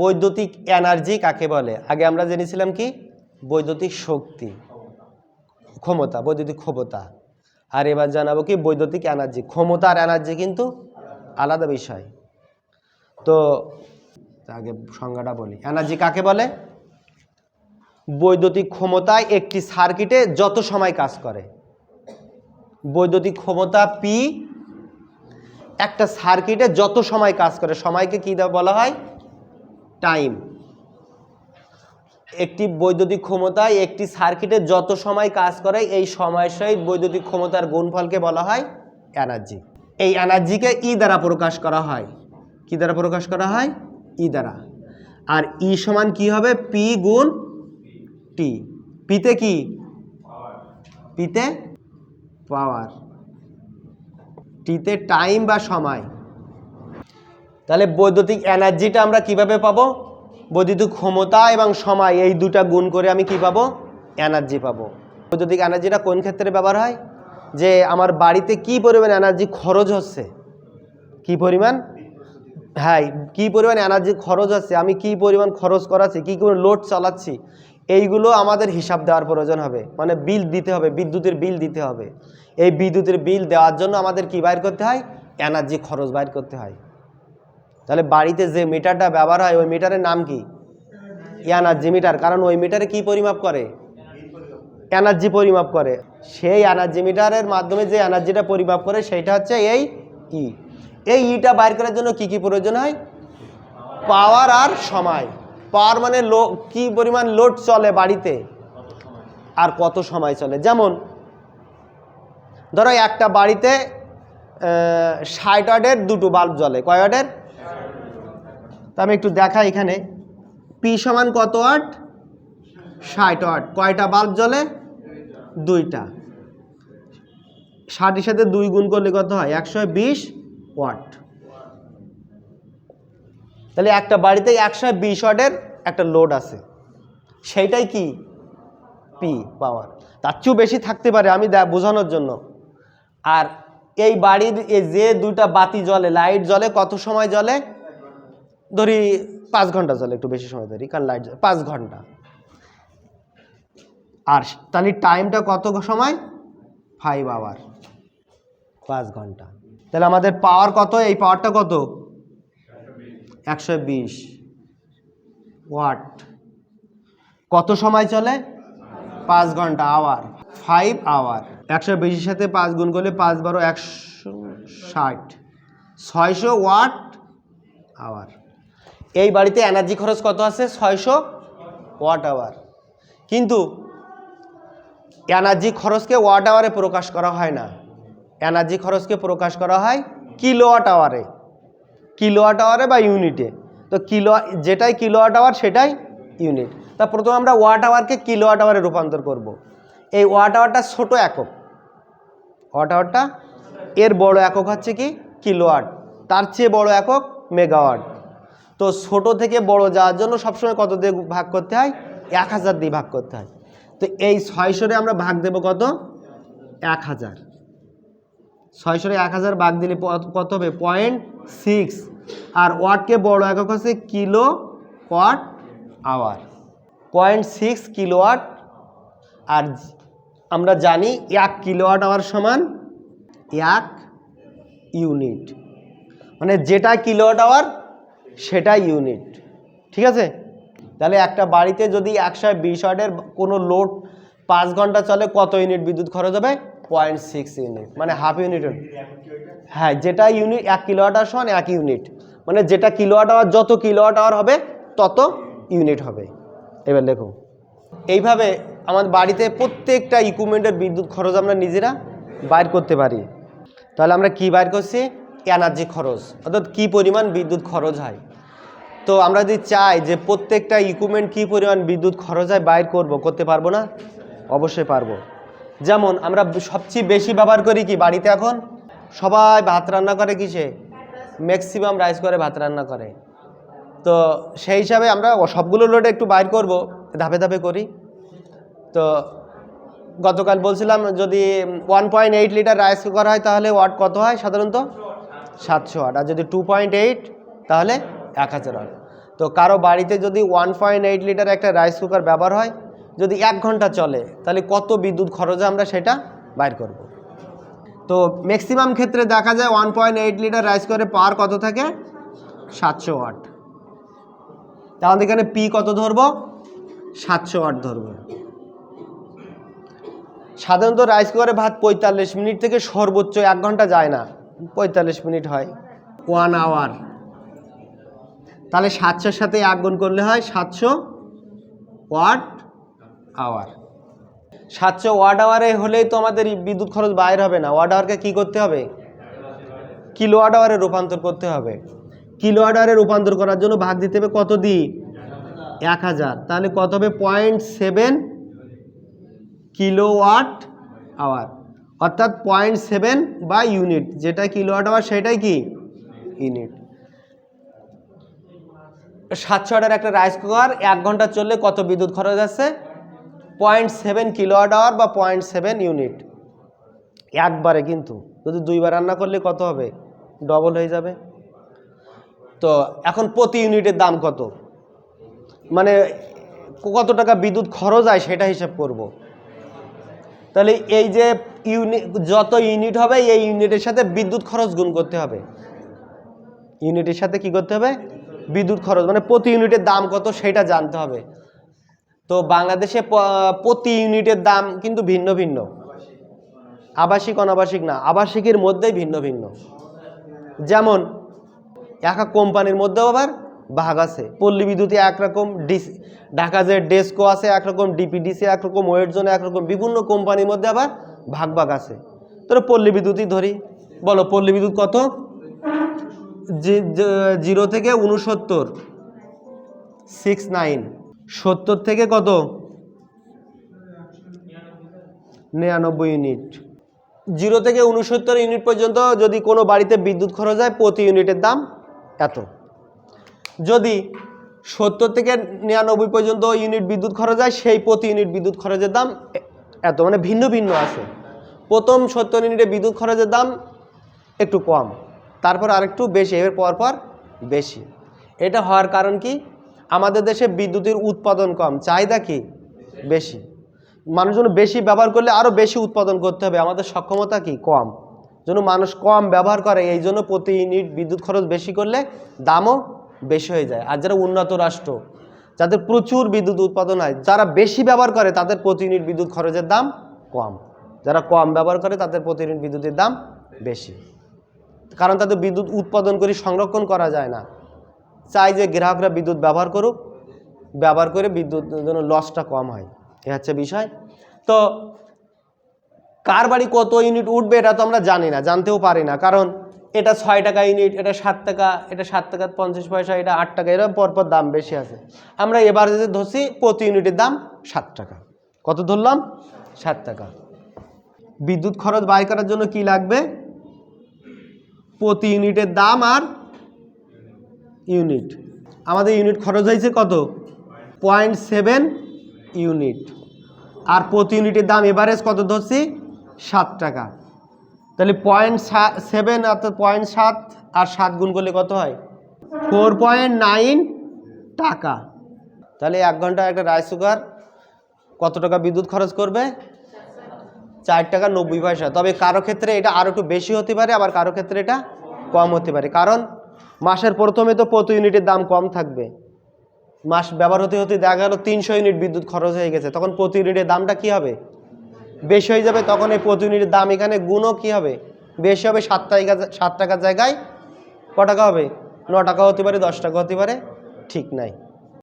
বৈদ্যুতিক এনার্জি কাকে বলে? আগে আমরা জেনেছিলাম কি? বৈদ্যুতিক শক্তি, ক্ষমতা, বৈদ্যুতিক ক্ষমতা। আর এবার জানাব কি? বৈদ্যুতিক এনার্জি, ক্ষমতা আর এনার্জি কিন্তু আলাদা বিষয়। তো আগে সংজ্ঞাটা বলি। এনার্জি কাকে বলে? বৈদ্যুতিক ক্ষমতায় একটি সার্কিটে যত সময় কাজ করে। বৈদ্যুতিক ক্ষমতা পি একটা সার্কিটে যত সময় কাজ করে, সময়কে কী বলা হয়? টাইম একটি বৈদ্যুতিক ক্ষমতায় একটি সার্কিটে যত সময় কাজ করে, এই সময়ের সহিত বৈদ্যুতিক ক্ষমতার গুণফলকে বলা হয় এনার্জি এই এনার্জিকে ই দ্বারা প্রকাশ করা হয়। কি দ্বারা প্রকাশ করা হয়? ই দ্বারা। আর ই সমান কি হবে? পি গুণ টি পিতে কি? পিতে পাওয়ার টিতে টাইম বা সময়। তাহলে বৈদ্যুতিক এনার্জিটা আমরা কীভাবে পাবো? বৈদ্যুতিক ক্ষমতা এবং সময়, এই দুটা গুণ করে আমি কি পাবো? এনার্জি পাবো। বৈদ্যুতিক এনার্জিটা কোন ক্ষেত্রে ব্যবহার হয়? যে আমার বাড়িতে কি পরিমাণ এনার্জি খরচ হচ্ছে? কি পরিমাণ? হ্যাঁ কি পরিমাণ এনার্জি খরচ হচ্ছে? আমি কি পরিমাণ খরচ করাচ্ছি? কী করে লোড চালাচ্ছি? এইগুলো আমাদের হিসাব দেওয়ার প্রয়োজন হবে। মানে বিল দিতে হবে, বিদ্যুতের বিল দিতে হবে। এই বিদ্যুতের বিল দেওয়ার জন্য আমাদের কি বাইর করতে হয়? এনার্জি খরচ বাইর করতে হয়। তাহলে বাড়িতে যে মিটারটা ব্যবহার হয়, ওই মিটারের নাম কি? Energy meter. কারণ ওই মিটারে কি পরিমাপ করে? এনার্জি পরিমাপ করে। সেই এনার্জি মিটারের মাধ্যমে যে এনার্জিটা পরিমাপ করে, সেইটা হচ্ছে এই ই। এই ইটা বাইর করার জন্য কি কি প্রয়োজন হয়? পাওয়ার আর সময়। পাওয়ার মানে লো, কী পরিমাণ লোড চলে বাড়িতে আর কত সময় চলে। যেমন, ধরো একটা বাড়িতে ষাট ওয়াটের দুটো বাল্ব জ্বলে। কয় ওয়াটের? তা আমি একটু দেখাই এখানে। পি সমান কত ওয়াট ষাট ওয়াট কয়টা বাল্ব জ্বলে? দুইটা। ষাটের সাথে দুই গুণ করলে কত হয়? একশো বিশ ওয়াট। তাহলে একটা বাড়িতে একশো বিশ ওয়াটের একটা লোড আছে। সেইটাই কি? পি পাওয়ার তার চেয়েও বেশি থাকতে পারে আমি বোঝানোর জন্য। আর এই বাড়ির যে দুইটা বাতি জ্বলে লাইট জ্বলে, কত সময় জ্বলে? ধরি পাঁচ ঘণ্টা চলে, একটু বেশি সময় ধরি, কারণ লাইট পাঁচ ঘণ্টা। আর তাহলে টাইমটা কত সময়? ফাইভ আওয়ার পাঁচ ঘণ্টা। তাহলে আমাদের পাওয়ার কত? এই পাওয়ারটা কত? একশো বিশ। ওয়াট কত সময় চলে? পাঁচ ঘণ্টা আওয়ার ফাইভ আওয়ার একশো বিশের সাথে পাঁচ গুণ করলে পাঁচ বারো একশো ষাট। ছয়শো ওয়াট আওয়ার এই বাড়িতে এনার্জি খরচ কত আছে? ছয়শো ওয়াট আওয়ার কিন্তু এনার্জি খরচকে ওয়াট আওয়ারে প্রকাশ করা হয় না। এনার্জি খরচকে প্রকাশ করা হয় কিলোওয়াট আওয়ারে কিলোওয়াট আওয়ারে বা ইউনিটে তো কিলো যেটাই কিলোওয়াট আওয়ার সেটাই ইউনিট তা প্রথমে আমরা ওয়াট আওয়ারকে কিলোওয়াট আওয়ারে রূপান্তর করব। এই ওয়াট আওয়ারটা ছোটো একক। ওয়াট আওয়ারটা এর বড় একক হচ্ছে কি? কিলোওয়াট তার চেয়ে বড় একক মেগাওয়াট তো ছোট থেকে বড় যাওয়ার জন্য সবসময় কত দিয়ে ভাগ করতে হয়? এক হাজার দিয়ে ভাগ করতে হয়। তো এই ছয়শোরে আমরা ভাগ দেব কত? এক হাজার। ছয়শোরে এক হাজার ভাগ দিলে কত হবে? Point six. আর ওয়াটকে বড় একক হচ্ছে kilo watt hour. Point six kilowatt আর আমরা জানি এক কিলোওয়াট আওয়ার সমান এক ইউনিট। মানে যেটা কিলোওয়াট আওয়ার সেটা ইউনিট ঠিক আছে? তাহলে একটা বাড়িতে যদি একশো বিশ ওয়াটের কোনো লোড পাঁচ ঘণ্টা চলে, কত ইউনিট বিদ্যুৎ খরচ হবে? পয়েন্ট সিক্স ইউনিট মানে হাফ ইউনিট হ্যাঁ যেটা ইউনিট এক কিলোওয়াট আওয়ার সমান এক ইউনিট মানে যেটা কিলোওয়াট আওয়ার যত কিলোওয়াট আওয়ার হবে, তত ইউনিট হবে। এবার দেখো, এইভাবে আমাদের বাড়িতে প্রত্যেকটা ইকুইপমেন্টের বিদ্যুৎ খরচ আমরা নিজেরা বাইর করতে পারি। তাহলে আমরা কি বাইর করছি? এনার্জি খরচ, অর্থাৎ কী পরিমাণ বিদ্যুৎ খরচ হয়? তো আমরা যদি চাই যে প্রত্যেকটা ইকুইপমেন্ট কী পরিমাণ বিদ্যুৎ খরচ হয় বাইর করব, করতে পারব না? অবশ্যই পারব। যেমন আমরা সবচেয়ে বেশি ব্যবহার করি কি বাড়িতে এখন? সবাই ভাত রান্না করে কিসে? ম্যাক্সিমাম রাইস করে ভাত রান্না করে। তো সেই হিসাবে আমরা সবগুলো লোডে একটু বাইর করব, ধাপে ধাপে করি। তো গতকাল বলছিলাম যদি one point eight litre rice করা হয় তাহলে ওয়াট কত হয় সাধারণত? সাতশো ওয়াট আর যদি টু পয়েন্ট এইট তাহলে এক হাজার ওয়াট তো কারও বাড়িতে যদি ওয়ান পয়েন্ট এইট লিটার একটা রাইস কুকার ব্যবহার হয়, যদি এক ঘণ্টা চলে, তাহলে কত বিদ্যুৎ খরচে আমরা সেটা বাইর করব? তো ম্যাক্সিমাম ক্ষেত্রে দেখা যায় one point eight litre rice কুকারে পাওয়ার কত থাকে? সাতশো ওয়াট তাহলে এখানে পি কত ধরবো? সাতশো ওয়াট ধরবো। সাধারণত রাইস কুকারে ভাত পঁয়তাল্লিশ মিনিট থেকে সর্বোচ্চ এক ঘণ্টা যায় না, পঁয়তাল্লিশ মিনিট হয়। ওয়ান আওয়ার তাহলে সাতশোর সাথে এক গুণ করলে হয় সাতশো ওয়াট আওয়ার। সাতশো ওয়াট আওয়ারে হলেই তো আমাদের বিদ্যুৎ খরচ বাইর হবে না। ওয়াট আওয়ারকে কী করতে হবে? কিলো ওয়াট আওয়ারে রূপান্তর করতে হবে। কিলো ওয়াট আওয়ারে রূপান্তর করার জন্য ভাগ দিতে হবে কত দিই এক হাজার। তাহলে কত হবে? Point seven kilo watt hour. অর্থাৎ পয়েন্ট সেভেন বা ইউনিট। যেটা কিলো ওয়াট আওয়ার, সেটাই কি? ইউনিট। সাতশো ওয়াটের একটা রাইস কুকার এক ঘণ্টা চললে কত বিদ্যুৎ খরচ আছে? পয়েন্ট সেভেন কিলোওয়াট আওয়ার বা পয়েন্ট সেভেন ইউনিট একবারে কিন্তু, যদি দুইবার রান্না করলে কত হবে? ডবল হয়ে যাবে। তো এখন প্রতি ইউনিটের দাম কত? মানে কত টাকা বিদ্যুৎ খরচ হয় সেটা হিসাব করব। তাহলে এই যে ইউনিট যত ইউনিট হবে, এই ইউনিটের সাথে বিদ্যুৎ খরচ গুণ করতে হবে। ইউনিটের সাথে কি করতে হবে? বিদ্যুৎ খরচ মানে প্রতি ইউনিটের দাম কত সেটা জানতে হবে। তো বাংলাদেশে প্রতি ইউনিটের দাম কিন্তু ভিন্ন ভিন্ন। আবাসিক, অনাবাসিক না, আবাসিকের মধ্যেই ভিন্ন ভিন্ন। যেমন, এক এক কোম্পানির মধ্যেও আবার ভাগ আছে। পল্লী বিদ্যুতে একরকম ডিসি, ঢাকা যে ডেস্কো আছে একরকম, ডিপিডিসি একরকম ওয়েট জোনে একরকম, বিভিন্ন কোম্পানির মধ্যে আবার ভাগ ভাগ আছে। তোর পল্লী বিদ্যুতই ধরি, বলো পল্লী বিদ্যুৎ কত? জিরো থেকে উনসত্তর সিক্স নাইন সত্তর থেকে কত? নিরানব্বই ইউনিট জিরো থেকে উনসত্তর ইউনিট পর্যন্ত যদি কোনো বাড়িতে বিদ্যুৎ খরচ হয়, প্রতি ইউনিটের দাম এত। যদি সত্তর থেকে নিরানব্বই পর্যন্ত ইউনিট বিদ্যুৎ খরচ হয়, সেই প্রতি ইউনিট বিদ্যুৎ খরচের দাম এত। মানে ভিন্ন ভিন্ন আছে। প্রথম সত্তর ইউনিটে বিদ্যুৎ খরচের দাম একটু কম। তারপর আরেকটু বেশি, এর পর পর বেশি। এটা হওয়ার কারণ কি? আমাদের দেশে বিদ্যুতের উৎপাদন কম, চাহিদা কি? বেশি। মানুষজন বেশি ব্যবহার করলে আরও বেশি উৎপাদন করতে হবে, আমাদের সক্ষমতা কি? কম। জন্য মানুষ কম ব্যবহার করে, এই জন্য প্রতি ইউনিট বিদ্যুৎ খরচ বেশি করলে দামও বেশি হয়ে যায়। আর যারা উন্নত রাষ্ট্র, যাদের প্রচুর বিদ্যুৎ উৎপাদন হয়, যারা বেশি ব্যবহার করে, তাদের প্রতি ইউনিট বিদ্যুৎ খরচের দাম কম। যারা কম ব্যবহার করে, তাদের প্রতি ইউনিট বিদ্যুতের দাম বেশি। কারণ তাদের বিদ্যুৎ উৎপাদন করে সংরক্ষণ করা যায় না। চাই যে গ্রাহকরা বিদ্যুৎ ব্যবহার করুক, ব্যবহার করে বিদ্যুৎ যেন লসটা কম হয়। এ হচ্ছে বিষয়। তো কার বাড়ি কত ইউনিট উঠবে এটা তো আমরা জানি না, জানতেও পারি না। কারণ এটা ছয় টাকা ইউনিট এটা সাত টাকা, এটা সাত টাকা পঞ্চাশ পয়সা, এটা আট টাকা, এরকম পরপর দাম বেশি আছে। আমরা এবার যদি ধরছি প্রতি ইউনিটের দাম সাত টাকা। কত ধরলাম? সাত টাকা। বিদ্যুৎ খরচ বাই করার জন্য কি লাগবে? প্রতি ইউনিটের দাম আর ইউনিট। আমাদের ইউনিট খরচ হয়েছে কত? Point seven unit. আর প্রতি ইউনিটের দাম এভারেজ কত ধরছি? সাত টাকা। তাহলে পয়েন্ট সেভেন অর্থাৎ পয়েন্ট সাত আর সাত গুণ করলে কত হয়? ফোর পয়েন্ট নাইন টাকা। তাহলে এক ঘণ্টা একটা রাইস কুকার কত টাকা বিদ্যুৎ খরচ করবে? চার টাকা নব্বই পয়সা। তবে কারও ক্ষেত্রে এটা আরও একটু বেশি হতে পারে, আবার কারও ক্ষেত্রে এটা কম হতে পারে। কারণ মাসের প্রথমে তো প্রতি ইউনিটের দাম কম থাকবে। মাস ব্যবহার হতে হতে দেখা গেল তিনশো ইউনিট বিদ্যুৎ খরচ হয়ে গেছে। তখন প্রতি ইউনিটের দামটা কি হবে? বেশি হয়ে যাবে, তখন এই প্রতি ইউনিটের দাম এখানে গুণও কি হবে? বেশি হবে সাত টাকা, সাত টাকার জায়গায় ক টাকা হবে? ন টাকা হতে পারে, দশ টাকা হতে পারে, ঠিক নাই।